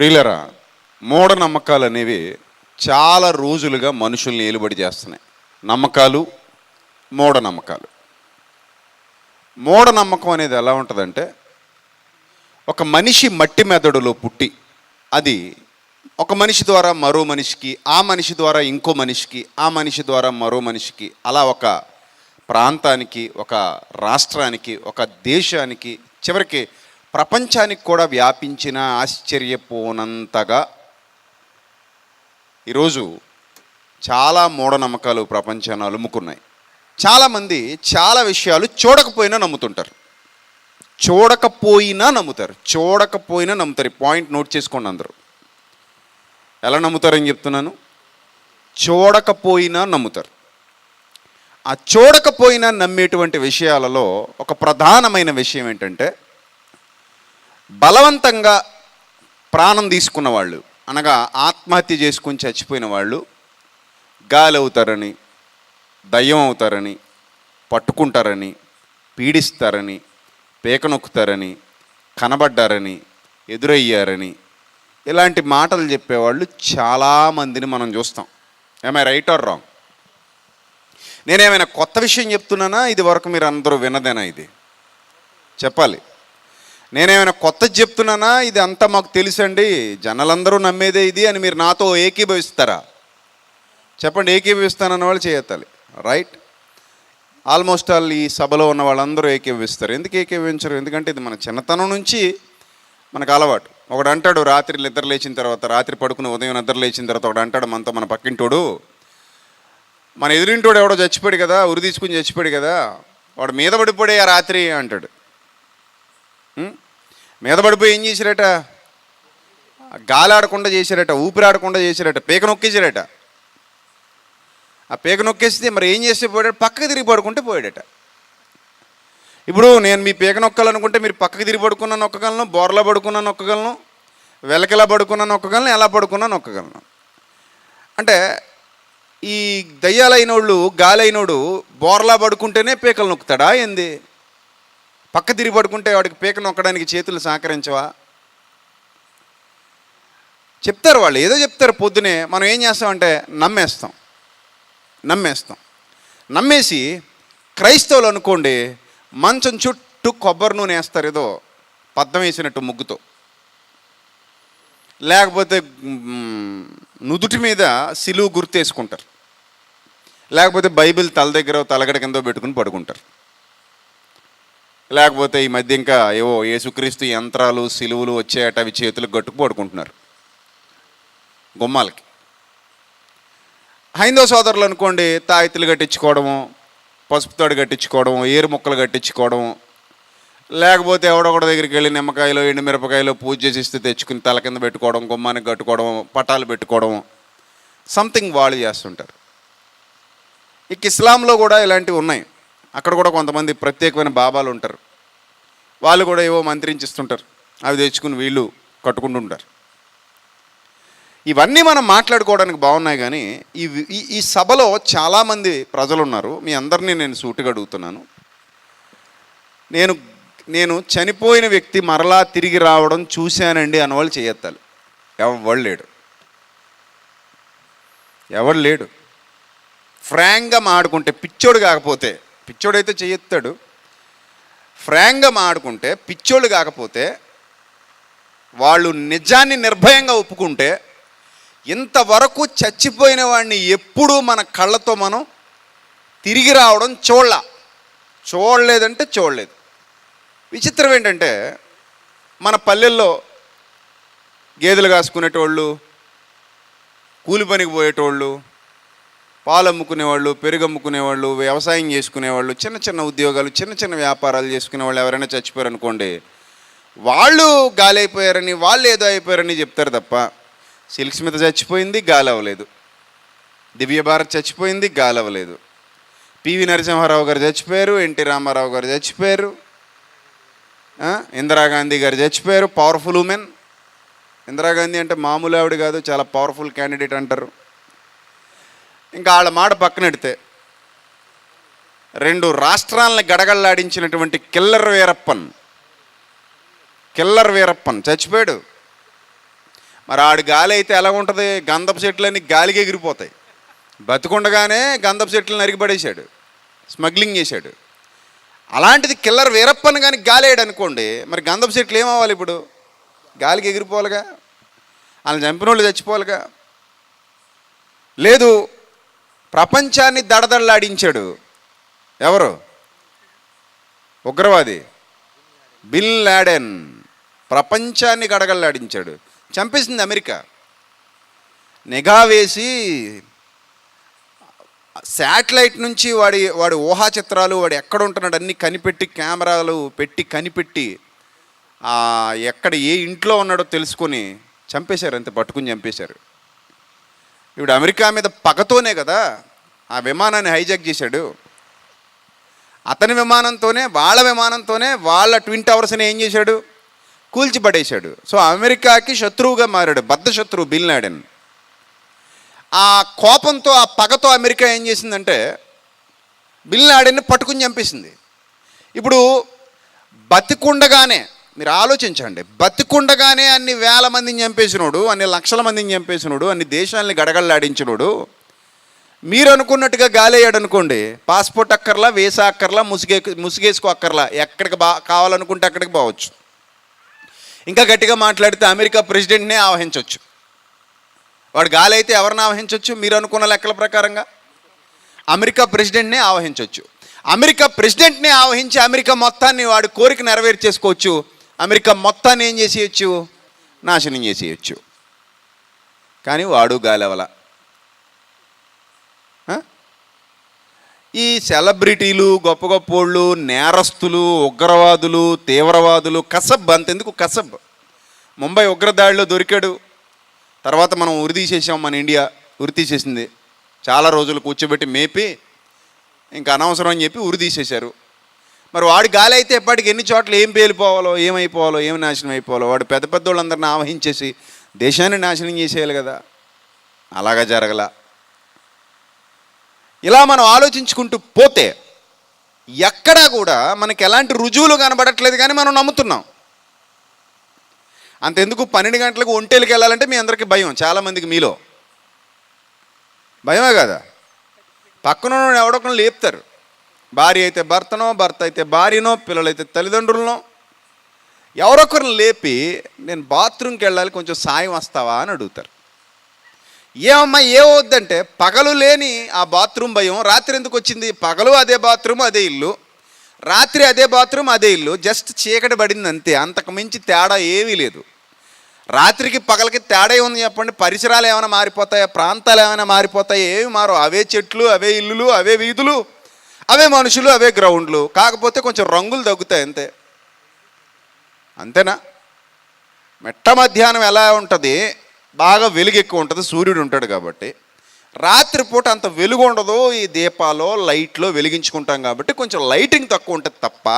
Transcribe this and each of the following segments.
ప్రియులరా మూఢనమ్మకాలు అనేవి చాలా రోజులుగా మనుషుల్ని ఏలుబడి చేస్తున్నాయి. నమ్మకాలు మూఢనమ్మకాలు. మూఢనమ్మకం అనేది ఎలా ఉంటుందంటే ఒక మనిషి మట్టి మెదడులో పుట్టి అది ఒక మనిషి ద్వారా మరో మనిషికి ఆ మనిషి ద్వారా ఇంకో మనిషికి ఆ మనిషి ద్వారా మరో మనిషికి అలా ఒక ప్రాంతానికి ఒక రాష్ట్రానికి ఒక దేశానికి చివరికి ప్రపంచానికి కూడా వ్యాపించిన ఆశ్చర్యపోనంతగా ఈరోజు చాలా మూఢనమ్మకాలు ప్రపంచాన్ని అలుముకున్నాయి. చాలామంది చాలా విషయాలు చూడకపోయినా నమ్ముతుంటారు. చూడకపోయినా నమ్ముతారు. చూడకపోయినా నమ్ముతారు. ఈ పాయింట్ నోట్ చేసుకోండి అందరూ. ఎలా నమ్ముతారని చెప్తున్నాను? చూడకపోయినా నమ్ముతారు. ఆ చూడకపోయినా నమ్మేటువంటి విషయాలలో ఒక ప్రధానమైన విషయం ఏంటంటే బలవంతంగా ప్రాణం తీసుకున్న వాళ్ళు అనగా ఆత్మహత్య చేసుకుని చచ్చిపోయిన వాళ్ళు గాలి అవుతారని దయ్యం అవుతారని పట్టుకుంటారని పీడిస్తారని పేకనొక్కుతారని కనబడ్డారని ఎదురయ్యారని ఇలాంటి మాటలు చెప్పేవాళ్ళు చాలామందిని మనం చూస్తాం. ఏమై రైట్ ఆర్ రాంగ్ నేనేమైనా కొత్త విషయం చెప్తున్నానా? ఇది వరకు మీరు అందరూ వినదేనా ఇది? చెప్పాలి. నేనేమైనా కొత్తది చెప్తున్నానా? ఇది అంతా మాకు తెలుసండి. జనాలందరూ నమ్మేదే ఇది అని మీరు నాతో ఏకీభవిస్తారా? చెప్పండి ఏకీభవిస్తానన్న వాళ్ళు చేయెత్తాలి రైట్ ఆల్మోస్ట్ ఆల్ ఈ సభలో ఉన్న వాళ్ళందరూ ఏకీభవిస్తారు. ఎందుకు ఏకీభవించరు? ఎందుకంటే ఇది మన చిన్నతనం నుంచి మనకు అలవాటు. ఒకడు అంటాడు రాత్రి నిద్ర లేచిన తర్వాత రాత్రి పడుకుని ఉదయం నిద్ర లేచిన తర్వాత ఒకడు అంటాడు మనతో మన పక్కింటోడు మన ఎదురింటోడు ఎవడో చచ్చిపోయాడు కదా ఉరి తీసుకుని చచ్చిపోయాడు కదా వాడు మీద పడిపోడే ఆ రాత్రి అంటాడు. మీద పడిపోయి ఏం చేశారట? గాలి ఆడకుండా చేశారట ఊపిరాడకుండా చేశారట పీక నొక్కేశారట. ఆ పీక నొక్కేస్తే మరి ఏం చేస్తే పోయాడు? పక్కకి తిరిగి పడుకుంటే పోయాడట. ఇప్పుడు నేను మీ పీక నొక్కాలనుకుంటే మీరు పక్కకి తిరిగి పడుకున్న నొక్కగలను బోర్లా పడుకున్న నొక్కగలను వెలకిలా పడుకున్న నొక్కగలను ఎలా పడుకున్నా నొక్కగలను. అంటే ఈ దయ్యాలైనోళ్ళు గాలైనోడు బోర్లా పడుకుంటేనే పీకలు నొక్కుతాడా? ఏంది? పక్క తిరిగి పడుకుంటే వాడికి పీక నొక్కడానికి చేతులు సహకరించవా? చెప్తారు వాళ్ళు. ఏదో చెప్తారు పొద్దునే. మనం ఏం చేస్తామంటే నమ్మేస్తాం. నమ్మేస్తాం. నమ్మేసి క్రైస్తవులు అనుకోండి మంచం చుట్టూ కొబ్బరి నూనె వేస్తారు ఏదో పద్దం వేసినట్టు ముగ్గుతో. లేకపోతే నుదుటి మీద సిలువు గుర్తేసుకుంటారు లేకపోతే బైబిల్ తల దగ్గర తలగడ కింద పెట్టుకుని పడుకుంటారు. లేకపోతే ఈ మధ్య ఇంకా ఏవో యేసుక్రీస్తు యంత్రాలు సిలువులు వచ్చేట అవి చేతులకు గట్టుకు పడుకుంటున్నారు. గుమ్మాలకి. హైందవ సోదరులు అనుకోండి తాయితులు కట్టించుకోవడము పసుపు తాడు కట్టించుకోవడము ఏరు ముక్కలు కట్టించుకోవడము లేకపోతే ఎవడొకటి దగ్గరికి వెళ్ళి నిమ్మకాయలు ఎండు మిరపకాయలు పూజ చేసి ఇస్తే తెచ్చుకుని తల కింద పెట్టుకోవడం గుమ్మానికి కట్టుకోవడం పటాలు పెట్టుకోవడం సంథింగ్ వాళ్ళు చేస్తుంటారు. ఇక ఇస్లాంలో కూడా ఇలాంటివి ఉన్నాయి. అక్కడ కూడా కొంతమంది ప్రత్యేకమైన బాబాలు ఉంటారు. వాళ్ళు కూడా ఏవో మంత్రించిస్తుంటారు. అవి తెచ్చుకుని వీళ్ళు కట్టుకుంటుంటారు. ఇవన్నీ మనం మాట్లాడుకోవడానికి బాగున్నాయి కానీ ఈ ఈ- ఈ సభలో చాలామంది ప్రజలు ఉన్నారు మీ అందరినీ నేను సూటిగా అడుగుతున్నాను. నేను నేను చనిపోయిన వ్యక్తి మరలా తిరిగి రావడం చూశానండి అన్నవాళ్ళు చేయెత్తాలి ఎవడు లేడు. ఎవడు లేడు. ఫ్రాంక్గా మాడుకుంటే పిచ్చోడు కాకపోతే పిచ్చోడైతే చేయెత్తాడు ఫ్రాంక్గా మాడుకుంటే పిచ్చోళ్ళు కాకపోతే వాళ్ళు నిజాన్ని నిర్భయంగా ఒప్పుకుంటే ఇంతవరకు చచ్చిపోయిన వాడిని ఎప్పుడూ మన కళ్ళతో మనం తిరిగి రావడం చూడలా. చూడలేదంటే చూడలేదు. విచిత్రం ఏంటంటే మన పల్లెల్లో గేదెలు కాసుకునేటోళ్ళు కూలి పనికి పోయేటోళ్ళు పాలు పెరుగమ్ముకునేవాళ్ళు పెరుగు వ్యవసాయం చేసుకునేవాళ్ళు చిన్న చిన్న ఉద్యోగాలు చిన్న చిన్న వ్యాపారాలు చేసుకునే వాళ్ళు ఎవరైనా చచ్చిపోయారు అనుకోండి వాళ్ళు గాలి అయిపోయారని వాళ్ళు ఏదో అయిపోయారని చెప్తారు తప్ప సిల్క్ స్మిత చచ్చిపోయింది గాలి అవ్వలేదు దివ్యభారత్ చచ్చిపోయింది గాలి అవ్వలేదు పివి నరసింహారావు గారు చచ్చిపోయారు ఎన్టీ రామారావు గారు చచ్చిపోయారు ఇందిరాగాంధీ గారు చచ్చిపోయారు పవర్ఫుల్ ఉమెన్ ఇందిరాగాంధీ అంటే మామూలు ఆవిడ కాదు చాలా పవర్ఫుల్ క్యాండిడేట్ అంటారు. ఇంకా వాళ్ళ మాట పక్కనెడితే రెండు రాష్ట్రాలను గడగడలాడించినటువంటి కిల్లర్ వీరప్పన్. కిల్లర్ వీరప్పన్ చచ్చిపోయాడు. మరి ఆడు గాలి అయితే ఎలా ఉంటుంది? గంధపు చెట్లన్నీ గాలికి ఎగిరిపోతాయి. బతుకుండగానే గంధపు చెట్లు నరికిపడేశాడు స్మగ్లింగ్ చేశాడు. అలాంటిది కిల్లర్ వీరప్పన్ కానీ గాలేడు అనుకోండి మరి గంధపు చెట్లు ఏమవ్వాలి ఇప్పుడు? గాలికి ఎగిరిపోవాలిగా? వాళ్ళని చంపిన వాళ్ళు చచ్చిపోవాలిగా? లేదు ప్రపంచాన్ని దడదడలాడించాడు. ఎవరు? ఉగ్రవాది. Bin Laden. ప్రపంచాన్ని గడగల్లాడించాడు చంపేసింది అమెరికా. నిఘా వేసి శాటిలైట్ నుంచి వాడి వాడి ఊహా చిత్రాలు వాడు ఎక్కడ ఉంటున్నాడు అన్ని కనిపెట్టి కెమెరాలు పెట్టి కనిపెట్టి ఎక్కడ ఏ ఇంట్లో ఉన్నాడో తెలుసుకొని చంపేశారు అంత పట్టుకుని చంపేశారు. ఇప్పుడు అమెరికా మీద పగతోనే కదా ఆ విమానాన్ని హైజాక్ చేశాడు. అతని విమానంతోనే వాళ్ళ విమానంతోనే వాళ్ళ ట్విన్ టవర్స్ని ఏం చేశాడు? కూల్చిపడేశాడు. సో అమెరికాకి శత్రువుగా మారాడు బద్ద శత్రువు బిల్ లాడెన్ ఆ కోపంతో ఆ పగతో అమెరికా ఏం చేసిందంటే బిల్ లాడెన్ని పట్టుకుని చంపేసింది. ఇప్పుడు బతికుండగానే మీరు ఆలోచించండి. బతికుండగానే అన్ని వేల మందిని చంపేసినోడు అన్ని లక్షల మందిని చంపేసినోడు అన్ని దేశాలని గడగడలాడించినోడు. మీరు అనుకున్నట్టుగా గాలేయాడు అనుకోండి పాస్పోర్ట్ అక్కర్లా వేసా అక్కర్లా ముసిగే ముసిగేసుకో అక్కర్లా. ఎక్కడికి బా కావాలనుకుంటే అక్కడికి పోవచ్చు. ఇంకా గట్టిగా మాట్లాడితే అమెరికా ప్రెసిడెంట్నే ఆవహించవచ్చు వాడు గాలి అయితే ఎవరిని ఆవహించవచ్చు మీరు అనుకున్న లెక్కల ప్రకారంగా? అమెరికా ప్రెసిడెంట్నే ఆవహించవచ్చు అమెరికా ప్రెసిడెంట్ని ఆవహించి అమెరికా మొత్తాన్ని వాడి కోరిక నెరవేర్చేసుకోవచ్చు. అమెరికా మొత్తాన్ని ఏం చేసేయచ్చు? నాశనం చేసేయచ్చు. కానీ వాడు గాలెవల. ఈ సెలబ్రిటీలు గొప్ప గొప్పోళ్ళు నేరస్తులు ఉగ్రవాదులు తీవ్రవాదులు కసబ్ అంతెందుకు కసబ్? ముంబై ఉగ్రదాడిలో దొరికాడు. తర్వాత మనం ఉరి తీసేసాం మన ఇండియా ఉరి తీసేసింది. చాలా రోజులు కూర్చోబెట్టి మేపి ఇంకా అనవసరం అని చెప్పి ఉరి తీసేశారు. మరి వాడి గాలి అయితే ఎప్పటికి ఎన్ని చోట్ల ఏం పేలిపోవాలో ఏమైపోవాలో ఏం నాశనం అయిపోవాలో వాడు పెద్ద పెద్ద వాళ్ళందరిని ఆవహించేసి దేశాన్ని నాశనం చేసేయాలి కదా. అలాగా జరగల. ఇలా మనం ఆలోచించుకుంటూ పోతే ఎక్కడా కూడా మనకి ఎలాంటి రుజువులు కనబడట్లేదు కానీ మనం నమ్ముతున్నాం. అంతెందుకు పన్నెండు గంటలకు ఒంటేలకు వెళ్ళాలంటే మీ అందరికీ భయం చాలామందికి మీలో. భయమే కదా. పక్కన ఎవడొకరు లేపుతారు. భార్య అయితే భర్తనో భర్త అయితే భార్యనో పిల్లలైతే తల్లిదండ్రులనో. ఎవరొకరిని లేపి నేను బాత్రూమ్కి వెళ్ళాలి కొంచెం సాయం వస్తావా అని అడుగుతారు. ఏమమ్మా ఏమవుద్దంటే పగలు లేని ఆ బాత్రూమ్ భయం రాత్రి ఎందుకు వచ్చింది? పగలు అదే బాత్రూమ్ అదే ఇల్లు. రాత్రి అదే బాత్రూమ్ అదే ఇల్లు. జస్ట్ చీకటి పడింది అంతే అంతకు మించి తేడా ఏమీ లేదు. రాత్రికి పగలకి తేడా ఉంది చెప్పండి? పరిసరాలు ఏమైనా మారిపోతాయా? ప్రాంతాలు ఏమైనా మారిపోతాయా? ఏమి మారు అవే చెట్లు అవే ఇల్లులు అవే వీధులు. అవే మనుషులు అవే గ్రౌండ్లు. కాకపోతే కొంచెం రంగులు తగ్గుతాయి అంతే. అంతేనా? మెట్ట మధ్యాహ్నం ఎలా ఉంటుంది? బాగా వెలుగు ఎక్కువ ఉంటుంది సూర్యుడు ఉంటాడు కాబట్టి. రాత్రిపూట అంత వెలుగు ఉండదు ఈ దీపాలో లైట్లో వెలిగించుకుంటాం కాబట్టి కొంచెం లైటింగ్ తక్కువ ఉంటుంది తప్ప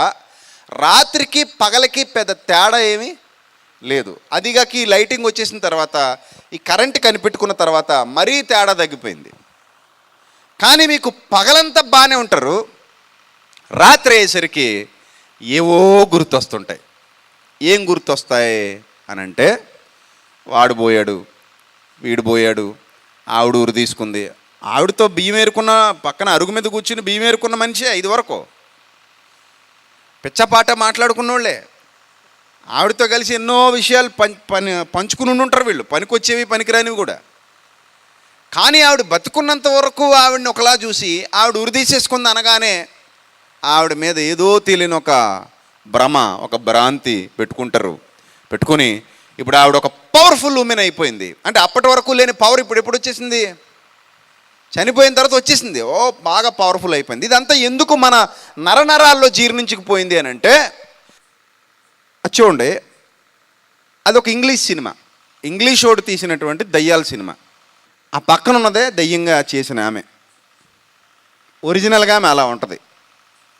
రాత్రికి పగలకి పెద్ద తేడా ఏమీ లేదు. అదిగాకి ఈ లైటింగ్ వచ్చేసిన తర్వాత ఈ కరెంట్ కనిపెట్టుకున్న తర్వాత మరీ తేడా తగ్గిపోయింది. కానీ మీకు పగలంతా బాగానే ఉంటారు. రాత్రి అయ్యేసరికి ఏవో గుర్తొస్తుంటాయి. ఏం గుర్తొస్తాయి అని అంటే వాడు పోయాడు వీడు పోయాడు ఆవిడ ఊరు తీసుకుంది. ఆవిడతో బియ్యం ఏరుకున్న పక్కన అరుగు మీద కూర్చుని బియ్యం ఏరుకున్న మనిషి ఐదు వరకు. పిచ్చపాట మాట్లాడుకున్నోళ్ళే. ఆవిడతో కలిసి ఎన్నో విషయాలు పం పని పంచుకుని ఉంటారు వీళ్ళు. పనికొచ్చేవి పనికిరానివి కూడా. కానీ ఆవిడ బతుకున్నంత వరకు ఆవిడని ఒకలా చూసి ఆవిడ ఉరిదీసేసుకుంది అనగానే ఆవిడ మీద ఏదో తెలియని ఒక భ్రమ ఒక భ్రాంతి పెట్టుకుంటారు. పెట్టుకొని ఇప్పుడు ఆవిడ ఒక పవర్ఫుల్ ఉమెన్ అయిపోయింది. అంటే అప్పటి వరకు లేని పవర్ ఇప్పుడు ఎప్పుడు వచ్చేసింది? చనిపోయిన తర్వాత వచ్చేసింది. ఓ బాగా పవర్ఫుల్ అయిపోయింది. ఇదంతా ఎందుకు మన నరనరాల్లో జీర్ణించుకుపోయింది అని అంటే చూడండి. అది ఒక ఇంగ్లీష్ సినిమా. ఇంగ్లీష్ ఓడి తీసినటువంటి దయ్యాల సినిమా. ఆ పక్కన ఉన్నదే దయ్యంగా చేసిన ఆమె. ఒరిజినల్గా ఆమె అలా ఉంటుంది.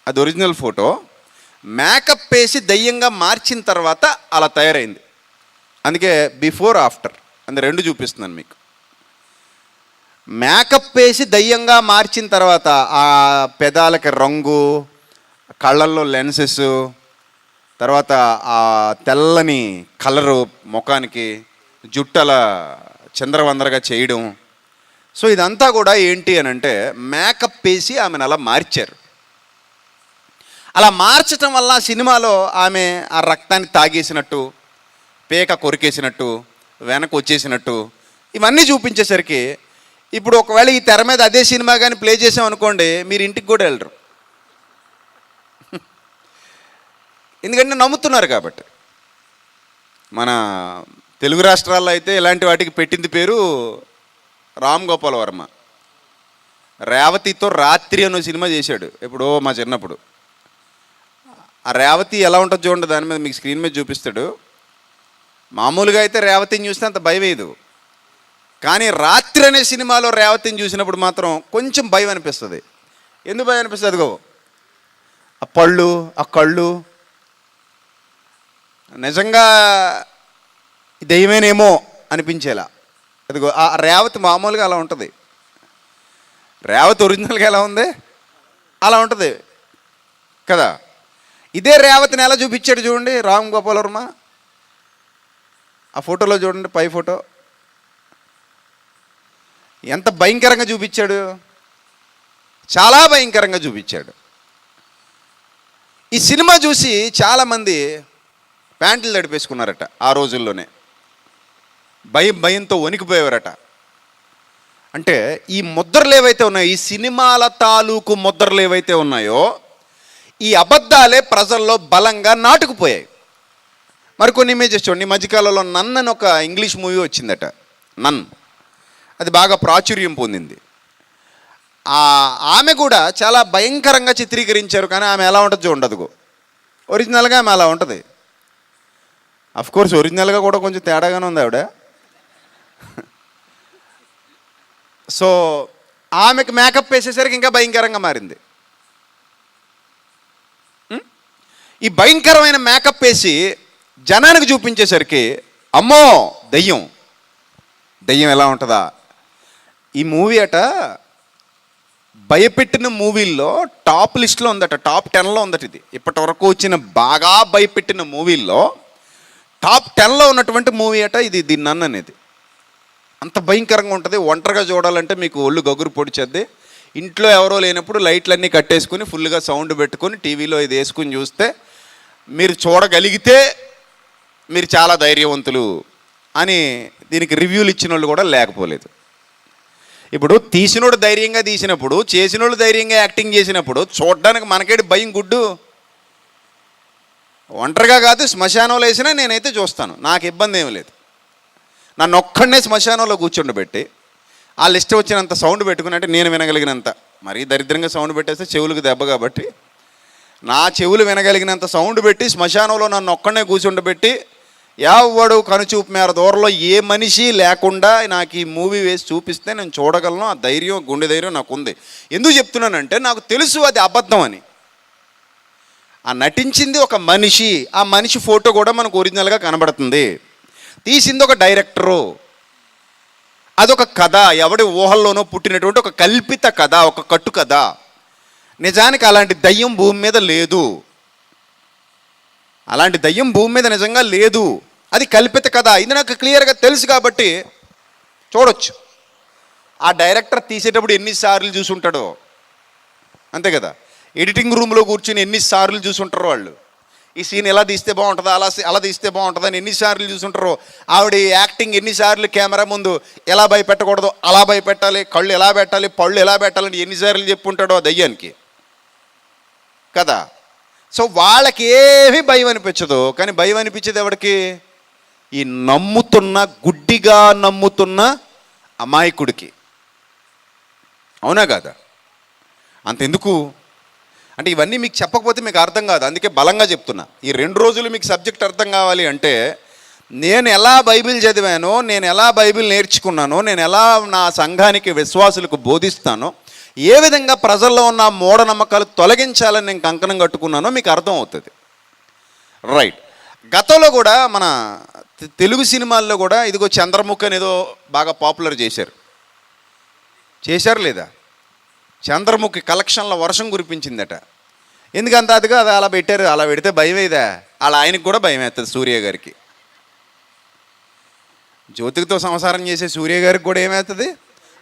అది ఒరిజినల్ ఫోటో. మేకప్ వేసి దయ్యంగా మార్చిన తర్వాత అలా తయారైంది. అందుకే బిఫోర్ ఆఫ్టర్ అని రెండు చూపిస్తున్నాను మీకు. మేకప్ వేసి దయ్యంగా మార్చిన తర్వాత ఆ పెదాలకి రంగు కళ్ళల్లో లెన్సెస్ తర్వాత ఆ తెల్లని కలరు ముఖానికి జుట్టల చంద్రవందరగా చేయడం సో ఇదంతా కూడా ఏంటి అని అంటే మేకప్ వేసి ఆమెను అలా మార్చారు. అలా మార్చటం వల్ల సినిమాలో ఆమె ఆ రక్తాన్ని తాగేసినట్టు పేక కొరికేసినట్టు వెనక వచ్చేసినట్టు ఇవన్నీ చూపించేసరికి ఇప్పుడు ఒకవేళ ఈ తెర మీద అదే సినిమా కానీ ప్లే చేసాం అనుకోండి మీరు ఇంటికి కూడా వెళ్ళరు. ఎందుకంటే నమ్ముతున్నారు కాబట్టి. మన తెలుగు రాష్ట్రాల్లో అయితే ఇలాంటి వాటికి పెట్టింది పేరు రామ్ గోపాల్ వర్మ. రేవతితో రాత్రి అనే సినిమా చేశాడు ఎప్పుడో మా చిన్నప్పుడు. ఆ రేవతి ఎలా ఉంటుందో చూడండి దాని మీద మీకు స్క్రీన్ మీద చూపిస్తాడు. మామూలుగా అయితే రేవతిని చూస్తే అంత భయం వేయదు. కానీ రాత్రి అనే సినిమాలో రేవతిని చూసినప్పుడు మాత్రం కొంచెం భయం అనిపిస్తుంది. ఎందుకు భయం అనిపిస్తుంది? అదిగో. ఆ పళ్ళు ఆ కళ్ళు. నిజంగా దెయ్యమేనేమో అనిపించేలా. అదిగో ఆ రేవతి మామూలుగా అలా ఉంటుంది. రేవతి ఒరిజినల్గా ఎలా ఉంది? అలా ఉంటుంది. కదా? ఇదే రేవతిని ఎలా చూపించాడు చూడండి రామ్ గోపాల్ వర్మ. ఆ ఫోటోలో చూడండి పై ఫోటో. ఎంత భయంకరంగా చూపించాడు. చాలా భయంకరంగా చూపించాడు. ఈ సినిమా చూసి చాలామంది ప్యాంట్లు తడిపేసుకున్నారట ఆ రోజుల్లోనే. భయం భయంతో వణికిపోయేవారట. అంటే ఈ ముద్రలు ఏవైతే ఉన్నాయో ఈ సినిమాల తాలూకు ముద్రలు ఏవైతే ఉన్నాయో ఈ అబద్ధాలే ప్రజల్లో బలంగా నాటుకుపోయాయి. మరికొన్ని ఇమేజెస్ చూడండి. ఈ మధ్యకాలంలో నన్ అని ఒక ఇంగ్లీష్ మూవీ వచ్చిందట. నన్. అది బాగా ప్రాచుర్యం పొందింది. ఆమె కూడా చాలా భయంకరంగా చిత్రీకరించారు కానీ ఆమె ఎలా ఉంటుంది ఉండదు ఒరిజినల్గా ఆమె అలా ఉంటుంది. అఫ్కోర్స్ ఒరిజినల్గా కూడా కొంచెం తేడాగానే ఉంది ఆవిడ. సో ఆమెకు మేకప్ వేసేసరికి ఇంకా భయంకరంగా మారింది. ఈ భయంకరమైన మేకప్ వేసి జనానికి చూపించేసరికి అమ్మో దయ్యం. దెయ్యం ఎలా ఉంటుందా? ఈ మూవీ అట భయపెట్టిన మూవీల్లో టాప్ లిస్ట్లో ఉందట టాప్ టెన్లో ఉందట ఇది. ఇప్పటి వరకు వచ్చిన బాగా భయపెట్టిన మూవీల్లో టాప్ టెన్లో ఉన్నటువంటి మూవీ అట ఇది దీన్ని నన్ను అనేది. అంత భయంకరంగా ఉంటుంది. ఒంటరిగా చూడాలంటే మీకు ఒళ్ళు గగురు పొడిచేద్ది ఇంట్లో ఎవరో లేనప్పుడు లైట్లన్నీ కట్టేసుకుని ఫుల్గా సౌండ్ పెట్టుకొని టీవీలో ఇది వేసుకుని చూస్తే మీరు చూడగలిగితే మీరు చాలా ధైర్యవంతులు అని దీనికి రివ్యూలు ఇచ్చిన వాళ్ళు కూడా లేకపోలేదు. ఇప్పుడు తీసినోడు ధైర్యంగా తీసినప్పుడు చేసినోడు ధైర్యంగా యాక్టింగ్ చేసినప్పుడు చూడడానికి మనకేడు భయం గుడ్డు? ఒంటరిగా కాదు శ్మశానంలో వేసినా నేనైతే చూస్తాను. నాకు ఇబ్బంది ఏం లేదు. నన్ను ఒక్కడనే శ్మశానంలో కూర్చుండబెట్టి వాళ్ళు ఇష్టం వచ్చినంత సౌండ్ పెట్టుకుని అంటే నేను వినగలిగినంత మరీ దరిద్రంగా సౌండ్ పెట్టేస్తే చెవులకు దెబ్బ కాబట్టి నా చెవులు వినగలిగినంత సౌండ్ పెట్టి శ్మశానంలో నన్ను ఒక్కడనే కూర్చుండబెట్టి ఎవడు కనుచూపు మేర దూరంలో ఏ మనిషి లేకుండా నాకు ఈ మూవీ వేసి చూపిస్తే నేను చూడగలను. ఆ ధైర్యం గుండె ధైర్యం నాకు ఉంది ఎందుకు చెప్తున్నానంటే నాకు తెలుసు అది అబద్ధం అని. ఆ నటించింది ఒక మనిషి ఆ మనిషి ఫోటో కూడా మనకు ఒరిజినల్గా కనబడుతుంది. తీసింది ఒక డైరెక్టరు. అదొక కథ ఎవడి ఊహల్లోనో పుట్టినటువంటి ఒక కల్పిత కథ ఒక కట్టు కథ నిజానికి అలాంటి దయ్యం భూమి మీద లేదు. అలాంటి దయ్యం భూమి మీద నిజంగా లేదు. అది కల్పిత కథ. ఇది నాకు క్లియర్గా తెలుసు కాబట్టి చూడొచ్చు. ఆ డైరెక్టర్ తీసేటప్పుడు ఎన్నిసార్లు చూసుంటాడో. అంతే కదా. ఎడిటింగ్ రూమ్లో కూర్చుని ఎన్నిసార్లు చూసుంటారో వాళ్ళు. ఈ సీన్ ఎలా తీస్తే బాగుంటుందా అలా అలా తీస్తే బాగుంటుందని ఎన్నిసార్లు చూసుంటారో. ఆవిడ యాక్టింగ్ ఎన్నిసార్లు కెమెరా ముందు ఎలా భయపెట్టకూడదు అలా భయపెట్టాలి కళ్ళు ఎలా పెట్టాలి పళ్ళు ఎలా పెట్టాలని ఎన్నిసార్లు చెప్పుంటాడో దయ్యానికి. కదా? సో వాళ్ళకి ఏమీ భయం అనిపించదు. కానీ భయం అనిపించేది ఎవరికి ఈ నమ్ముతున్న గుడ్డిగా నమ్ముతున్న అమాయకుడికి. అవునా కాదా? అంతెందుకు? అంటే ఇవన్నీ మీకు చెప్పకపోతే మీకు అర్థం కాదు. అందుకే బలంగా చెప్తున్నా. ఈ రెండు రోజులు మీకు సబ్జెక్ట్ అర్థం కావాలి అంటే నేను ఎలా బైబిల్ చదివానో నేను ఎలా బైబిల్ నేర్చుకున్నానో నేను ఎలా నా సంఘానికి విశ్వాసులకు బోధిస్తానో ఏ విధంగా ప్రజల్లో ఉన్న మూఢనమ్మకాలు తొలగించాలని నేను కంకణం కట్టుకున్నానో మీకు అర్థం అవుతుంది. రైట్. గతంలో కూడా మన తెలుగు సినిమాల్లో కూడా ఇదిగో చంద్రముఖ్ అనేదో బాగా పాపులర్ చేశారు. చేశారు లేదా? చంద్రముఖి కలెక్షన్ల వర్షం కురిపించిందట. ఎందుకంత అదిగా అది అలా పెట్టారు అలా పెడితే భయం వేదా అలా ఆయనకు కూడా భయం వేస్తుంది సూర్య గారికి. జ్యోతికతో సంసారం చేసే సూర్య గారికి కూడా ఏమవుతుంది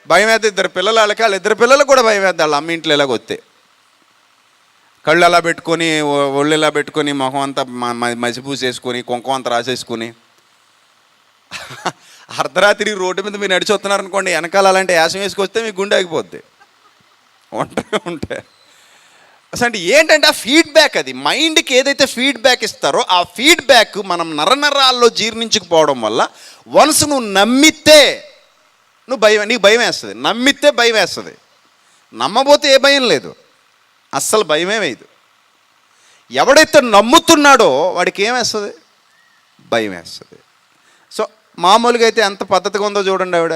భయం వేస్తుంది ఇద్దరు పిల్లలు వాళ్ళకి వాళ్ళ ఇద్దరు పిల్లలకు కూడా భయం వేస్తుంది వాళ్ళ అమ్మ ఇంట్లో ఎలాగ వస్తే. కళ్ళు అలా పెట్టుకొని ఒళ్ళు ఇలా పెట్టుకొని మొహం అంతా మసిపూసేసుకొని కుంకం అంతా రాసేసుకొని. అర్ధరాత్రి రోడ్డు మీద మీరు నడిచి వస్తున్నారనుకోండి వెనకాల అలాంటి యాసం వేసుకొస్తే మీకు గుండె ఆగిపోద్ది. ఒంటరి ఉంటే. అసలు అంటే ఏంటంటే ఆ ఫీడ్బ్యాక్ అది. మైండ్కి ఏదైతే ఫీడ్బ్యాక్ ఇస్తారో ఆ ఫీడ్బ్యాక్ మనం నరనరాల్లో జీర్ణించుకుపోవడం వల్ల వన్స్ నువ్వు నమ్మితే నువ్వు భయం నీకు భయం వేస్తుంది. నమ్మితే భయం వేస్తుంది. నమ్మబోతే ఏ భయం లేదు. అస్సలు భయమే వేయదు. ఎవడైతే నమ్ముతున్నాడో వాడికి ఏం వేస్తుంది? భయం వేస్తుంది. సో మామూలుగా అయితే ఎంత పద్ధతిగా ఉందో చూడండి ఆవిడ.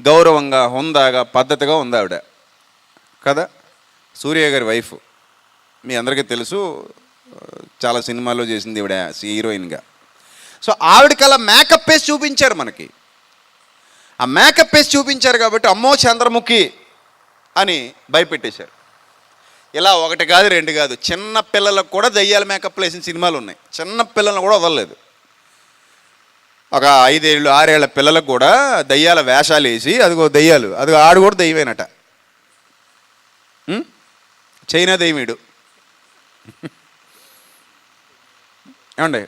గౌరవంగా హుందాగా పద్ధతిగా ఉంది ఆవిడ. కదా సూర్య గారి వైఫ్. మీ అందరికీ తెలుసు చాలా సినిమాల్లో చేసింది ఈవిడ హీరోయిన్గా. సో ఆవిడకి అలా మేకప్ వేసి చూపించారు మనకి. ఆ మేకప్ వేసి చూపించారు కాబట్టి అమ్మో చంద్రముఖి అని భయపెట్టేశారు. ఇలా ఒకటి కాదు రెండు కాదు చిన్న పిల్లలకు కూడా దయ్యాల మేకప్లు వేసిన సినిమాలు ఉన్నాయి. చిన్న పిల్లలను కూడా వదలలేదు. ఒక ఐదేళ్ళు ఆరేళ్ళ పిల్లలకు కూడా దయ్యాల వేషాలు వేసి అదిగో దయ్యాలు అదిగో ఆడు కూడా దయ్యమేనట. చైనా దైవీడు. ఏమండి?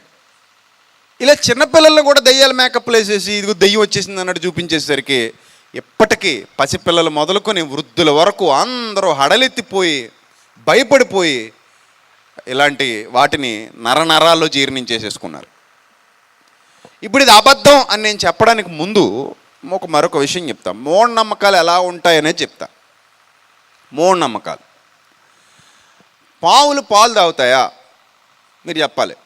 ఇలా చిన్నపిల్లలను కూడా దయ్యాల మేకప్లు వేసేసి ఇదిగో దయ్యం వచ్చేసింది అన్నట్టు చూపించేసరికి ఎప్పటికీ పసిపిల్లలు మొదలుకొని వృద్ధుల వరకు అందరూ హడలెత్తిపోయి భయపడిపోయి ఇలాంటి వాటిని నరనరాల్లో జీర్ణించేసేసుకున్నారు. ఇప్పుడు ఇది అబద్ధం అని నేను చెప్పడానికి ముందు ఒక మరొక విషయం చెప్తా. మూఢనమ్మకాలు ఎలా ఉంటాయనే చెప్తా. మూఢనమ్మకాలు. పావులు పాలు తాగుతాయా? మీరు చెప్పాలి.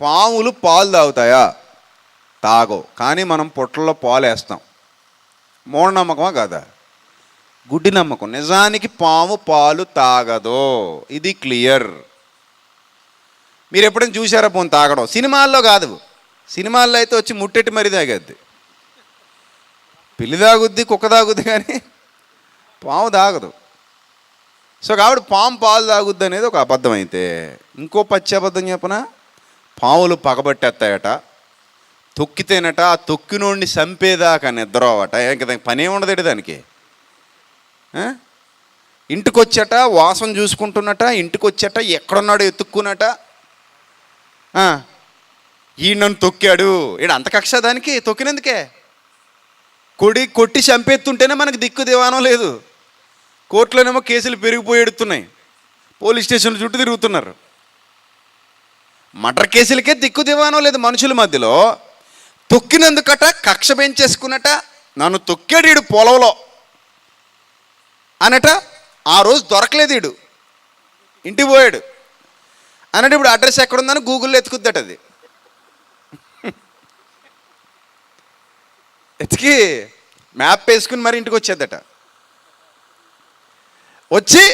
పాములు పాలు తాగుతాయా? తాగవు. కానీ మనం పొట్టల్లో పాలు వేస్తాం మూఢనమ్మకమా కాదా? గుడ్డి నమ్మకం. నిజానికి పాము పాలు తాగదు. ఇది క్లియర్. మీరు ఎప్పుడైనా చూసారా పోను తాగడం? సినిమాల్లో కాదు. సినిమాల్లో అయితే వచ్చి ముట్టెట్టి మరీ తాగద్ది. పిల్లి తాగుద్ది కుక్క తాగుద్ది కానీ పాము తాగదు. సో కాబట్టి పాము పాలు తాగుద్ది అనేది ఒక అబద్ధం అయితే ఇంకో పచ్చి అబద్ధం చెప్పనా? పాములు పగబట్టేస్తాయట తొక్కితేనట ఆ తొక్కినోడిని చంపేదాకా నిద్రవట. ఇంకా దానికి పనే ఉండదు దానికి? ఆ? ఇంటికొచ్చట వాసన చూసుకుంటున్నట ఇంటికొచ్చట ఎక్కడున్నాడో ఎత్తుక్కున్నట. ఈ నన్ను తొక్కాడు. ఈడ అంత కక్ష దానికి? తొక్కినందుకే? కొడి కొట్టి చంపేస్తుంటేనే మనకు దిక్కు దివానం లేదు. కోర్టులోనేమో కేసులు పెరిగిపోయి ఎడుతున్నాయి. పోలీస్ స్టేషన్లు చుట్టూ తిరుగుతున్నారు. మటర్ కేసులకే దిక్కు దివానో లేదు మనుషుల మధ్యలో. తొక్కినందుకట కక్ష పెంచేసుకున్నట నన్ను తొక్కాడు ఈడు పొలంలో. అనట ఆ రోజు దొరకలేదు ఈడు. ఇంటికి పోయాడు. అన్నట్టు ఇప్పుడు అడ్రస్ ఎక్కడుందని గూగుల్లో ఎత్తుకుద్దట అది. ఎతికి మ్యాప్ వేసుకుని మరి ఇంటికి వచ్చేద్దట. వచ్చి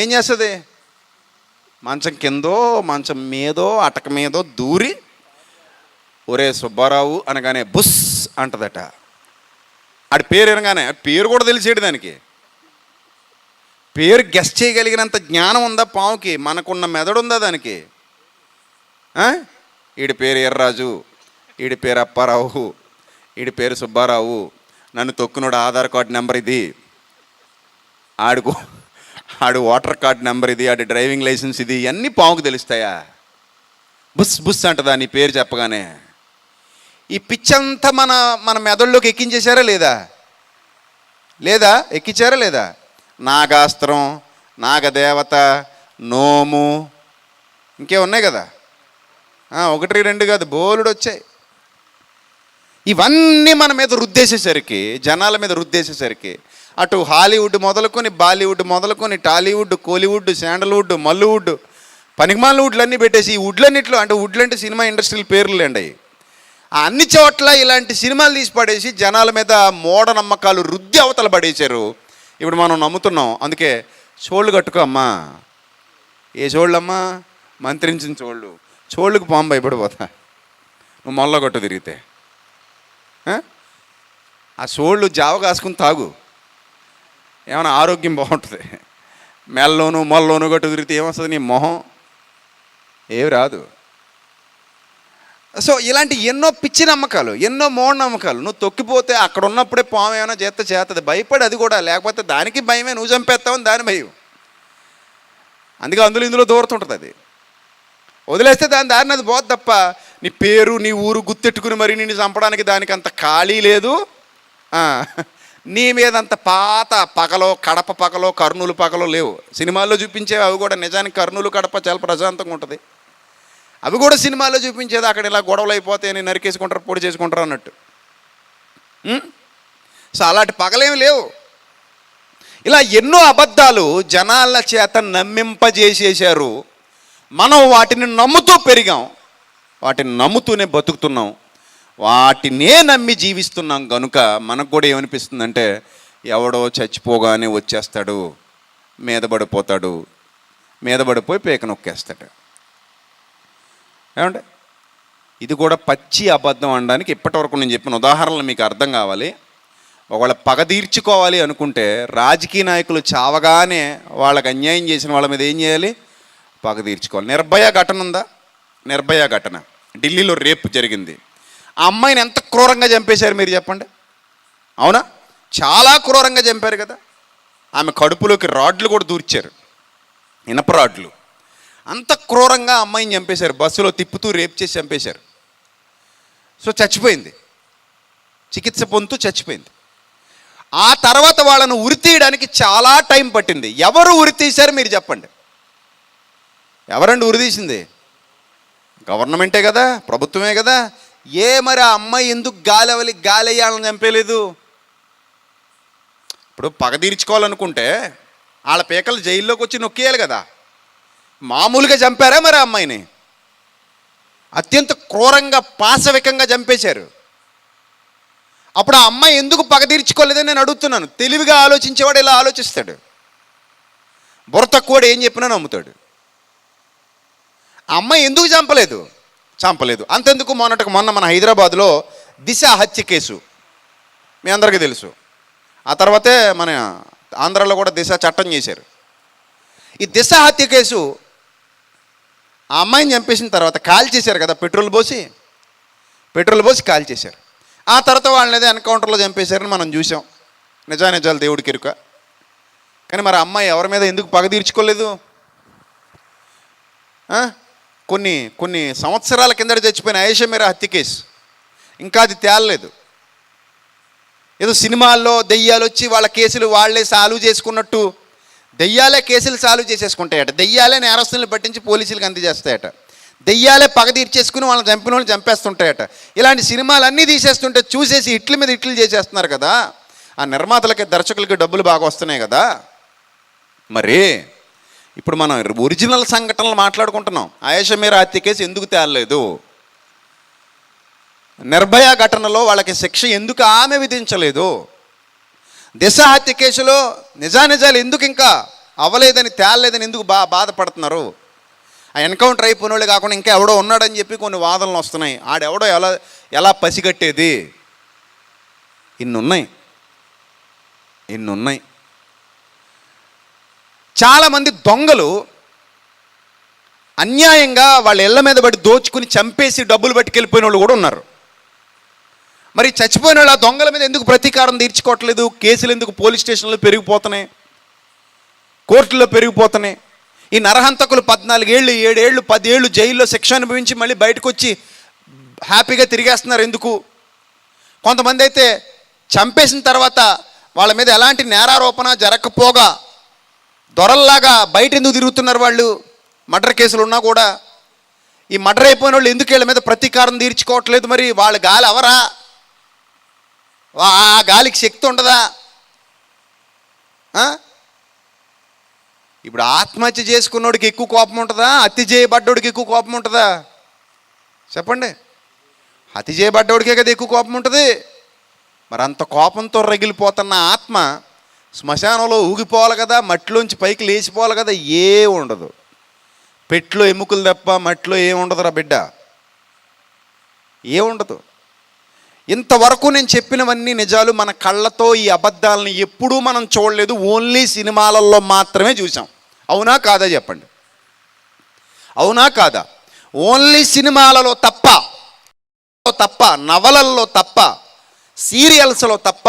ఏం చేస్తుంది? మంచం కిందో మంచం మీదో అటక మీదో దూరి ఒరే సుబ్బారావు అనగానే బుస్ అంటదట. ఆడి పేరు అనగానే పేరు కూడా తెలిసేడు దానికి. పేరు గెస్ట్ చేయగలిగినంత జ్ఞానం ఉందా పావుకి? మనకున్న మెదడు ఉందా దానికి? వీడి ఈడి పేరు ఎర్రాజు ఈడి పేరు అప్పారావు ఈడి పేరు సుబ్బారావు. నన్ను తొక్కునోడు ఆధార్ కార్డు నెంబర్ ఇది. ఆడుకో ఆడు ఓటర్ కార్డ్ నెంబర్ ఇది ఆడి డ్రైవింగ్ లైసెన్స్ ఇది ఇవన్నీ పాముకు తెలుస్తాయా? బుస్ బుస్ అంటదా నీ పేరు చెప్పగానే. ఈ పిచ్చంతా మన మన మెదడులోకి ఎక్కించేశారా లేదా? లేదా? ఎక్కించారా లేదా? నాగాస్త్రం నాగదేవత నోము ఇంకే ఉన్నాయి కదా? ఒకటి రెండు కాదు బోలుడు వచ్చాయి. ఇవన్నీ మన మీద రుద్దేసేసరికి జనాల మీద రుద్దేసేసరికి అటు హాలీవుడ్ మొదలుకొని బాలీవుడ్ మొదలుకొని టాలీవుడ్ కోలీవుడ్ శాండల్వుడ్ మల్లువుడ్ పనికిమాల వుడ్లన్నీ పెట్టేసి ఈ వుడ్లన్నిట్లో అంటే వుడ్లు అంటే సినిమా ఇండస్ట్రీల పేర్లు అండి అన్ని చోట్ల ఇలాంటి సినిమాలు తీసి పడేసి జనాల మీద మూఢనమ్మకాలు రుద్ది అవతల పడేశారు. ఇప్పుడు మనం నమ్ముతున్నాం. అందుకే చోళ్ళు కట్టుకో అమ్మా. ఏ చోళ్ళమ్మా? మంత్రించిన చోళ్ళు. చోళ్ళకు పాము భయపడిపోతా. నువ్వు మొల్ల కొట్టు తిరిగితే. ఆ? ఆ చోళ్ళు జావ కాసుకుని తాగు. ఏమైనా ఆరోగ్యం బాగుంటుంది? మెల్లోనూ మొల్లోనూ గట్టు తిరిగితే ఏమొస్తుంది నీ మొహం? ఏమి రాదు. సో ఇలాంటి ఎన్నో పిచ్చి నమ్మకాలు ఎన్నో మూఢ నమ్మకాలు నువ్వు తొక్కిపోతే అక్కడ ఉన్నప్పుడే పాము ఏమైనా చేత చేస్తుంది భయపడి అది కూడా లేకపోతే దానికి భయమే నువ్వు చంపేస్తావని దాని భయం. అందుకే అందులో ఇందులో దూరుతుంటుంది అది. వదిలేస్తే దాని దారిని అది పోదు తప్ప నీ పేరు నీ ఊరు గుర్తెట్టుకుని మరి నిన్ను చంపడానికి దానికి అంత ఖాళీ లేదు. నీ మీదంత పాత పగలో కడప పగలో కర్నూలు పగలో లేవు. సినిమాల్లో చూపించేవి అవి కూడా నిజానికి కర్నూలు కడప చాలా ప్రశాంతంగా ఉంటుంది. అవి కూడా సినిమాల్లో చూపించేది అక్కడ ఇలా గొడవలు అయిపోతే నేను నరికేసుకుంటారు పొడి చేసుకుంటారు అన్నట్టు. సో అలాంటి పగలేమి లేవు. ఇలా ఎన్నో అబద్ధాలు జనాల చేత నమ్మింపజేసేసారు మనం వాటిని నమ్ముతూ పెరిగాం. వాటిని నమ్ముతూనే బతుకుతున్నాం. వాటినే నమ్మి జీవిస్తున్నాం కనుక మనకు కూడా ఏమనిపిస్తుందంటే ఎవడో చచ్చిపోగానే వచ్చేస్తాడు మీద పడిపోతాడు మీద పడిపోయి పేక నొక్కేస్తాడు. ఏమంటే ఇది కూడా పచ్చి అబద్ధం అనడానికి ఇప్పటివరకు నేను చెప్పిన ఉదాహరణలు మీకు అర్థం కావాలి. ఒకవేళ పగ తీర్చుకోవాలి అనుకుంటే రాజకీయ నాయకులు చావగానే వాళ్ళకి అన్యాయం చేసిన వాళ్ళ మీద ఏం చేయాలి? పగ తీర్చుకోవాలి. నిర్భయ ఘటన ఉందా? నిర్భయ ఘటన. ఢిల్లీలో రేపు జరిగింది. ఆ అమ్మాయిని ఎంత క్రూరంగా చంపేశారు మీరు చెప్పండి? అవునా? చాలా క్రూరంగా చంపారు కదా. ఆమె కడుపులోకి రాడ్లు కూడా దూర్చారు. ఇనప రాడ్లు. అంత క్రూరంగా అమ్మాయిని చంపేశారు. బస్సులో తిప్పుతూ రేప్ చేసి చంపేశారు. సో చచ్చిపోయింది. చికిత్స పొందుతూ చచ్చిపోయింది. ఆ తర్వాత వాళ్ళను ఉరి తీయడానికి చాలా టైం పట్టింది. ఎవరు ఉరి తీశారు మీరు చెప్పండి? ఎవరండి ఉరి తీసింది? గవర్నమెంటే కదా ప్రభుత్వమే కదా. ఏ మరి ఆ అమ్మాయి ఎందుకు గాలవలి గాలేయాలని చంపేలేదు? ఇప్పుడు పగ తీర్చుకోవాలనుకుంటే వాళ్ళ పీకలు జైల్లోకి వచ్చి నొక్కేయాలి కదా. మామూలుగా చంపారా మరి ఆ అమ్మాయిని? అత్యంత క్రూరంగా పాశవికంగా చంపేశారు. అప్పుడు ఆ అమ్మాయి ఎందుకు పగ తీర్చుకోలేదని నేను అడుగుతున్నాను. తెలివిగా ఆలోచించేవాడు ఇలా ఆలోచిస్తాడు. బుర్ర తక్కువడు ఏం చెప్పినా నమ్ముతాడు. ఆ అమ్మాయి ఎందుకు చంపలేదు? చంపలేదు. అంతెందుకు మొన్నటికి మొన్న మన హైదరాబాద్లో దిశ హత్య కేసు. మీ అందరికీ తెలుసు. ఆ తర్వాతే మన ఆంధ్రాలో కూడా దిశ చట్టం చేశారు. ఈ దిశ హత్య కేసు ఆ అమ్మాయిని చంపేసిన తర్వాత కాల్ చేశారు కదా పెట్రోల్ పోసి? పెట్రోల్ పోసి కాల్ చేశారు. ఆ తర్వాత వాళ్ళని ఏదో ఎన్కౌంటర్లో చంపేశారని మనం చూసాం నిజా నిజాలు దేవుడికి ఎరుక కానీ మరి అమ్మాయి ఎవరి మీద ఎందుకు పగ తీర్చుకోలేదు? కొన్ని కొన్ని సంవత్సరాల కిందట చచ్చిపోయిన ఐషమీర హత్య కేసు. ఇంకా అది తేలలేదు. ఏదో సినిమాల్లో దెయ్యాలు వచ్చి వాళ్ళ కేసులు వాళ్ళే సాల్వ్ చేసుకున్నట్టు దెయ్యాలే కేసులు సాల్వ్ చేసేసుకుంటాయట. దెయ్యాలే నేరస్తులను పట్టించి పోలీసులకు అందజేస్తాయట. దెయ్యాలే పగ తీర్చేసుకుని వాళ్ళని చంపిన వాళ్ళని చంపేస్తుంటాయట. ఇలాంటి సినిమాలు అన్నీ తీసేస్తుంటే చూసేసి ఇట్ల మీద ఇట్లు చేసేస్తున్నారు కదా. ఆ నిర్మాతలకి దర్శకులకి డబ్బులు బాగా వస్తున్నాయి కదా. మరి ఇప్పుడు మనం ఒరిజినల్ సంఘటనలు మాట్లాడుకుంటున్నాం. ఆయేష మీర హత్య కేసు ఎందుకు తేలలేదు? నిర్భయ ఘటనలో వాళ్ళకి శిక్ష ఎందుకు ఆమె విధించలేదు? దిశ హత్య కేసులో నిజానిజాలు ఎందుకు ఇంకా అవ్వలేదని తేలలేదని ఎందుకు బా బాధపడుతున్నారు? ఆ ఎన్కౌంటర్ అయిపోయిన వాళ్ళు కాకుండా ఇంకా ఎవడో ఉన్నాడని చెప్పి కొన్ని వాదనలు వస్తున్నాయి. ఆడెవడో ఎలా ఎలా పసిగట్టేది? ఇన్నున్నాయి. ఇన్నున్నాయి. చాలామంది దొంగలు అన్యాయంగా వాళ్ళ ఇళ్ళ మీద పడి దోచుకుని చంపేసి డబ్బులు పట్టుకెళ్ళిపోయిన వాళ్ళు కూడా ఉన్నారు. మరి చచ్చిపోయిన వాళ్ళు ఆ దొంగల మీద ఎందుకు ప్రతీకారం తీర్చుకోవట్లేదు? కేసులు ఎందుకు పోలీస్ స్టేషన్లో పెరిగిపోతున్నాయి? కోర్టుల్లో పెరిగిపోతున్నాయి? ఈ నరహంతకులు పద్నాలుగేళ్ళు ఏడేళ్ళు పదేళ్ళు జైల్లో శిక్ష అనుభవించి మళ్ళీ బయటకు వచ్చి హ్యాపీగా తిరిగేస్తున్నారు ఎందుకు? కొంతమంది అయితే చంపేసిన తర్వాత వాళ్ళ మీద ఎలాంటి నేరారోపణ జరగకపోగా దొరల్లాగా బయట ఎందుకు తిరుగుతున్నారు వాళ్ళు? మర్డర్ కేసులు ఉన్నా కూడా ఈ మర్డర్ అయిపోయిన వాళ్ళు ఎందుకు వీళ్ళ మీద ప్రతీకారం తీర్చుకోవట్లేదు మరి? వాళ్ళ గాలి అవరా? వా- ఆ గాలికి శక్తి ఉండదా? ఇప్పుడు ఆత్మహత్య చేసుకున్నోడికి ఎక్కువ కోపం ఉంటుందా? హత్య చేయబడ్డోడికి ఎక్కువ కోపం ఉంటుందా? చెప్పండి. హత్య చేయబడ్డోడికే కదా ఎక్కువ కోపం ఉంటుంది. మరి అంత కోపంతో రగిలిపోతున్న ఆత్మ శ్మశానంలో ఊగిపోవాలి కదా మట్టిలోంచి పైకి లేచిపోవాలి కదా ఏ ఉండదు. పెట్లో ఎముకలు తప్ప మట్టిలో ఏం ఉండదురా బిడ్డ? ఏ ఉండదు. ఇంతవరకు నేను చెప్పినవన్నీ నిజాలు మన కళ్ళతో ఈ అబద్ధాలను ఎప్పుడూ మనం చూడలేదు ఓన్లీ సినిమాలలో మాత్రమే చూసాం అవునా కాదా చెప్పండి? అవునా కాదా? ఓన్లీ సినిమాలలో తప్ప తప్ప నవలల్లో తప్ప సీరియల్స్లో తప్ప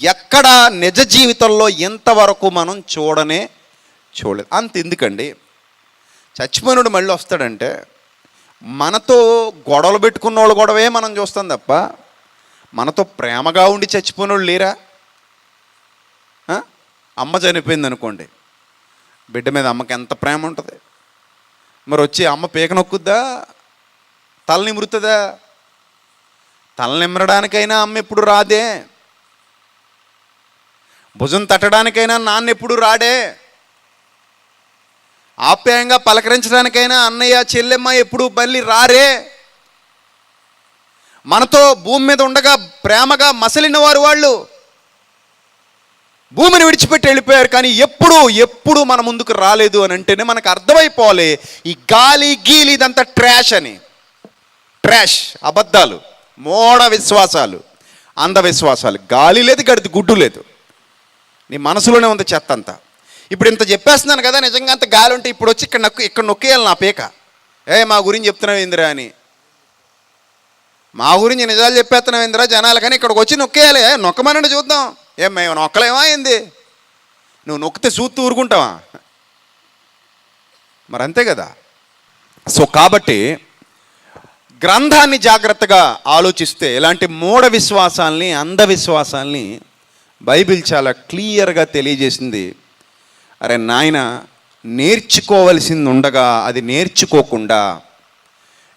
ఎక్కడ నిజ జీవితంలో ఎంతవరకు మనం చూడనే చూడలేదు. అంత ఎందుకండి? చచ్చిపోయినోడు మళ్ళీ వస్తాడంటే మనతో గొడవలు పెట్టుకున్న వాళ్ళు గొడవే మనం చూస్తాం తప్ప మనతో ప్రేమగా ఉండి చచ్చిపోయినోళ్ళు లేరా? అమ్మ చనిపోయింది అనుకోండి. బిడ్డ మీద అమ్మకి ఎంత ప్రేమ ఉంటుంది? మరి వచ్చి అమ్మ పీక నొక్కుద్దా? తల నిమురుతుందా? తల నిమరడానికైనా అమ్మ ఎప్పుడు రాదే? భుజం తట్టడానికైనా నాన్న ఎప్పుడు రాడే? ఆప్యాయంగా పలకరించడానికైనా అన్నయ్య చెల్లెమ్మ ఎప్పుడు మళ్ళీ రారే? మనతో భూమి మీద ఉండగా ప్రేమగా మసలిన వారు వాళ్ళు భూమిని విడిచిపెట్టి వెళ్ళిపోయారు కానీ ఎప్పుడు ఎప్పుడు మన ముందుకు రాలేదు అని అంటేనే మనకు అర్థమైపోవాలి. ఈ గాలి గీలి ఇదంతా ట్రాష్ అని. ట్రాష్ అబద్ధాలు మోడ విశ్వాసాలు అంధవిశ్వాసాలు గాలి లేదు గడిది గుడ్డు లేదు. నీ మనసులోనే ఉంది చెత్త అంతా ఇప్పుడు ఇంత చెప్పేస్తున్నాను కదా నిజంగా అంత గాలి ఉంటే ఇప్పుడు వచ్చి ఇక్కడ నొక్కు ఇక్కడ నొక్కేయాలి నా పేక. ఏ మా గురించి చెప్తున్నావు ఇందిరా అని. మా గురించి నిజాలు చెప్పేస్తున్నావు ఇందిరా జనాలు కానీ ఇక్కడికి వచ్చి నొక్కేయాలి. నొక్కమనండి చూద్దాం. ఏం మేము నొక్కలేమా అయింది నువ్వు నొక్కితే చూస్తూ ఊరుకుంటావా? మరి అంతే కదా. సో కాబట్టి గ్రంథాన్ని జాగ్రత్తగా ఆలోచిస్తే ఇలాంటి మూఢ విశ్వాసాల్ని అంధవిశ్వాసాల్ని బైబిల్ చాలా క్లియర్గా తెలియజేసింది. అరే నాయన నేర్చుకోవలసింది ఉండగా అది నేర్చుకోకుండా.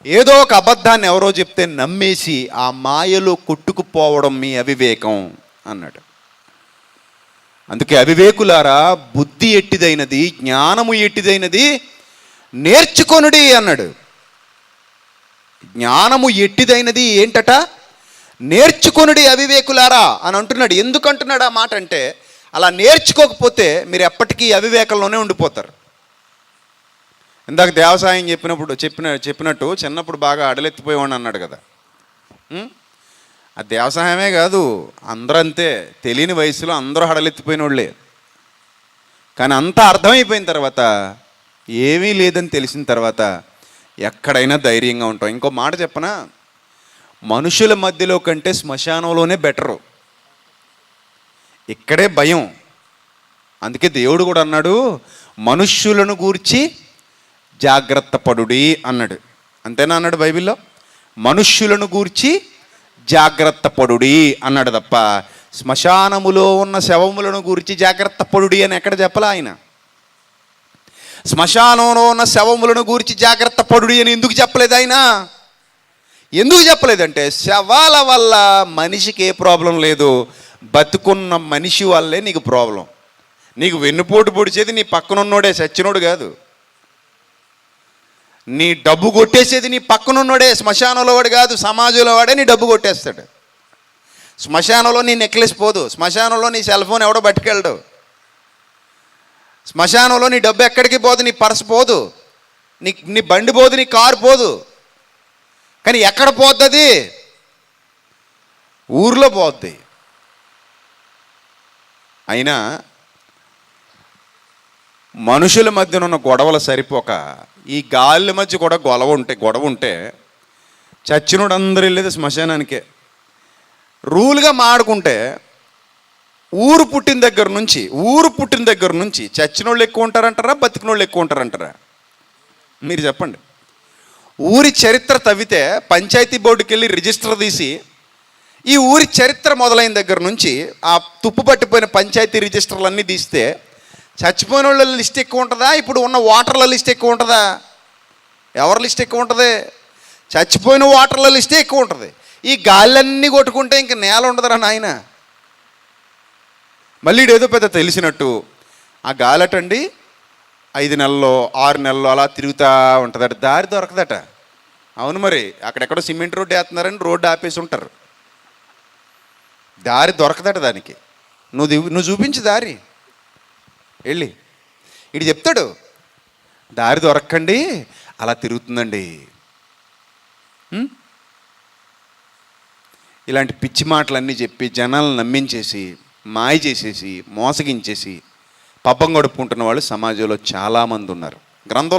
ఏదో ఒక అబద్ధాన్ని ఎవరో చెప్తే నమ్మేసి ఆ మాయలో కొట్టుకుపోవడం మీ అవివేకం అన్నాడు. అందుకే అవివేకులారా బుద్ధి ఎట్టిదైనది జ్ఞానము ఎట్టిదైనది నేర్చుకొనుడి అన్నాడు. జ్ఞానము ఎట్టిదైనది ఏంటట? నేర్చుకొనుడి అవివేకులారా అని అంటున్నాడు. ఎందుకు అంటున్నాడు ఆ మాట అంటే అలా నేర్చుకోకపోతే మీరు ఎప్పటికీ అవివేకంలోనే ఉండిపోతారు. ఇందాక దేవసాయం చెప్పినప్పుడు చెప్పిన చెప్పినట్టు చిన్నప్పుడు బాగా అడలెత్తిపోయేవాడిని అన్నాడు కదా. ఆ దేవసాయమే కాదు అందరూ అంతే తెలియని వయసులో అందరూ హడలెత్తిపోయిన వాళ్ళే కానీ అంతా అర్థమైపోయిన తర్వాత ఏమీ లేదని తెలిసిన తర్వాత ఎక్కడైనా ధైర్యంగా ఉంటాం. ఇంకో మాట చెప్పనా? మనుషుల మధ్యలో కంటే శ్మశానంలోనే బెటరు ఇక్కడే భయం. అందుకే దేవుడు కూడా అన్నాడు మనుష్యులను గూర్చి జాగ్రత్త పడుడి అన్నాడు. అంతేనా అన్నాడు బైబిల్లో? మనుష్యులను గూర్చి జాగ్రత్త పడుడి అన్నాడు తప్ప శ్మశానములో ఉన్న శవములను గూర్చి జాగ్రత్త పడుడి అని ఎక్కడ చెప్పలా ఆయన? శ్మశానంలో ఉన్న శవములను గూర్చి జాగ్రత్త పడుడి అని ఎందుకు చెప్పలేదు ఆయన? ఎందుకు చెప్పలేదంటే శవాల వల్ల మనిషికి ఏ ప్రాబ్లం లేదు. బతుకున్న మనిషి వల్లే నీకు ప్రాబ్లం. నీకు వెన్నుపోటు పొడిచేది నీ పక్కనున్నోడే సచ్చినోడు కాదు. నీ డబ్బు కొట్టేసేది నీ పక్కనున్నోడే శ్మశానంలో వాడు కాదు సమాజంలో వాడే నీ డబ్బు కొట్టేస్తాడు. శ్మశానంలో నీ నెక్లెస్ పోదు శ్మశానంలో నీ సెల్ ఫోన్ ఎవడో పట్టుకెళ్ళడు. శ్మశానంలో నీ డబ్బు ఎక్కడికి పోదు నీ పర్స్ పోదు. నీ నీ బండి పోదు నీ కారు పోదు. కానీ ఎక్కడ పోతుంది? ఊర్లో పోద్ది. అయినా మనుషుల మధ్యన ఉన్న గొడవలు సరిపోక ఈ గాలి మధ్య కూడా గొడవ ఉంటే గొడవ ఉంటే చచ్చినోడు అందరూ వెళ్ళేది శ్మశానానికే. రూల్గా మాడుకుంటే ఊరు పుట్టిన దగ్గర నుంచి ఊరు పుట్టిన దగ్గర నుంచి చచ్చినోళ్ళు ఎక్కువ ఉంటారంటారా బతికినోళ్ళు ఎక్కువ ఉంటారంటారా? మీరు చెప్పండి. ఊరి చరిత్ర తవ్వితే పంచాయతీ బోర్డుకి వెళ్ళి రిజిస్టర్ తీసి ఈ ఊరి చరిత్ర మొదలైన దగ్గర నుంచి ఆ తుప్పు పట్టిపోయిన పంచాయతీ రిజిస్టర్లు అన్నీ తీస్తే చచ్చిపోయిన వాళ్ళ లిస్ట్ ఎక్కువ ఉంటుందా? ఇప్పుడు ఉన్న వాటర్ల లిస్ట్ ఎక్కువ ఉంటుందా? ఎవరి లిస్ట్ ఎక్కువ ఉంటుంది? చచ్చిపోయిన వాటర్ల లిస్టే ఎక్కువ ఉంటుంది. ఈ గాలన్నీ కొట్టుకుంటే ఇంక నేల ఉండదురా నాయన. మళ్ళీ ఏదో పెద్ద తెలిసినట్టు ఆ గాలటండి ఐదు నెలల్లో ఆరు నెలల్లో అలా తిరుగుతూ ఉంటుందట. దారి దొరకదట. అవును మరి అక్కడెక్కడో సిమెంట్ రోడ్డు వేస్తున్నారని రోడ్డు ఆపేసి ఉంటారు. దారి దొరకదట దానికి. నువ్వు దిగు- నువ్వు చూపించు దారి. వెళ్ళి ఇటు చెప్తాడు దారి దొరకండి అలా తిరుగుతుందండి. ఇలాంటి పిచ్చి మాటలన్నీ చెప్పి జనాలను నమ్మించేసి మాయ చేసేసి మోసగించేసి పబ్బం గడుపుకుంటున్న వాళ్ళు సమాజంలో చాలామంది ఉన్నారు. గ్రంథంలో